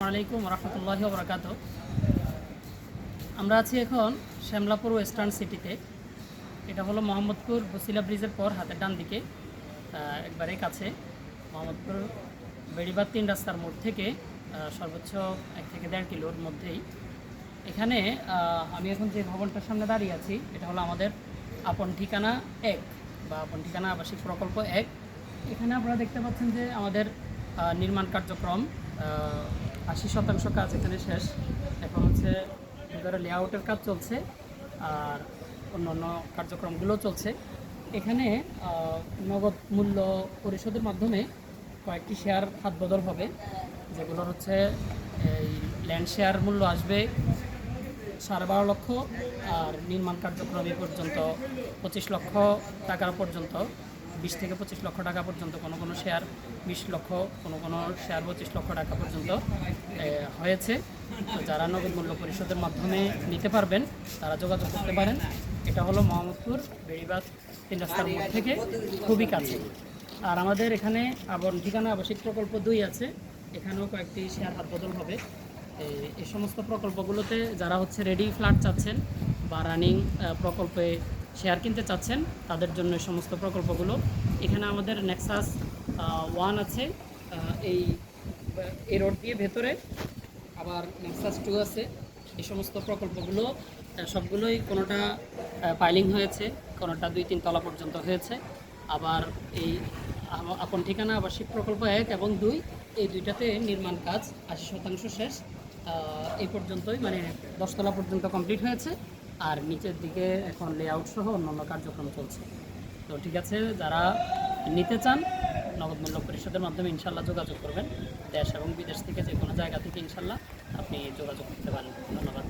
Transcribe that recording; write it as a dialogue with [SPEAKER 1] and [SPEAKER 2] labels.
[SPEAKER 1] আলাইকুম রহমতুল্লাহি বরাকাত আমরা আছি এখন শ্যামলাপুর ওয়েস্টার্ন সিটিতে। এটা হলো মোহাম্মদপুর বসিলা ব্রিজের পর, হাতের ডান দিকে একবারে কাছে। মোহাম্মদপুর বেড়িবাদ তিন রাস্তার মোড় থেকে সর্বোচ্চ এক থেকে দেড় কিলোর মধ্যেই। এখানে আমি এখন যে ভবনটার সামনে দাঁড়িয়ে আছি, এটা হলো আমাদের আপন ঠিকানা এক বা আপন ঠিকানা আবাসিক প্রকল্প এক। এখানে আপনারা দেখতে পাচ্ছেন যে আমাদের নির্মাণ কার্যক্রম আশি শতাংশ কাজ এখানে শেষ। এখন হচ্ছে ভিতরে লেআউটের কাজ চলছে আর অন্যান্য কার্যক্রমগুলো চলছে। এখানে নগদ মূল্য পরিশোধের মাধ্যমে কয়েকটি শেয়ার হাত বদল হবে যেগুলো হচ্ছে এই ল্যান্ড শেয়ার মূল্য আসবে সাড়ে বারো লক্ষ আর নির্মাণ কার্যক্রম এই পর্যন্ত পঁচিশ লক্ষ টাকার পর্যন্ত। বিশ থেকে পঁচিশ লক্ষ টাকা পর্যন্ত, কোনো কোনো শেয়ার বিশ লক্ষ, কোনো কোনো শেয়ার পঁচিশ লক্ষ টাকা পর্যন্ত হয়েছে। তো যারা নগদ মূল্য পরিশোধের মাধ্যমে নিতে পারবেন, তারা যোগাযোগ করতে পারেন। এটা হলো মোহাম্মদপুর বেড়িবাদ তিন রাস্তার মোড় থেকে খুবই কাছে। আর আমাদের এখানে আবরণ ঠিকানা আবাসিক প্রকল্প দুই আছে। এখানেও কয়েকটি শেয়ার হাত বদল হবে এই সমস্ত প্রকল্পগুলোতে যারা হচ্ছে রেডি ফ্ল্যাট চাচ্ছেন বা রানিং প্রকল্পে শেয়ার কিনতে চাচ্ছেন, তাদের জন্য সমস্ত প্রকল্পগুলো। এখানে আমাদের নেক্সাস ওয়ান আছে এই এই রোড দিয়ে ভেতরে আবার নেক্সাস টু আছে। এই সমস্ত প্রকল্পগুলো সবগুলোই কোনোটা পাইলিং হয়েছে, কোনোটা দুই তিন তলা পর্যন্ত হয়েছে। আবার এই আপন ঠিকানা আবাসিক প্রকল্প এক এবং দুই, এই দুইটাতে নির্মাণ কাজ আশি শতাংশ শেষ। এই পর্যন্তই মানে দশতলা পর্যন্ত কমপ্লিট হয়েছে। আর নিচের দিকে এখন লেআউট সহ অন্যান্য কার্যক্রম চলছে। তো ঠিক আছে, যারা নিতে চান, নগদ মূল্য পরিষদের মাধ্যমে ইনশাল্লাহ যোগাযোগ করবেন। দেশ এবং বিদেশ থেকে যে কোনো জায়গা থেকে ইনশাল্লাহ আপনি যোগাযোগ করতে পারেন। ধন্যবাদ।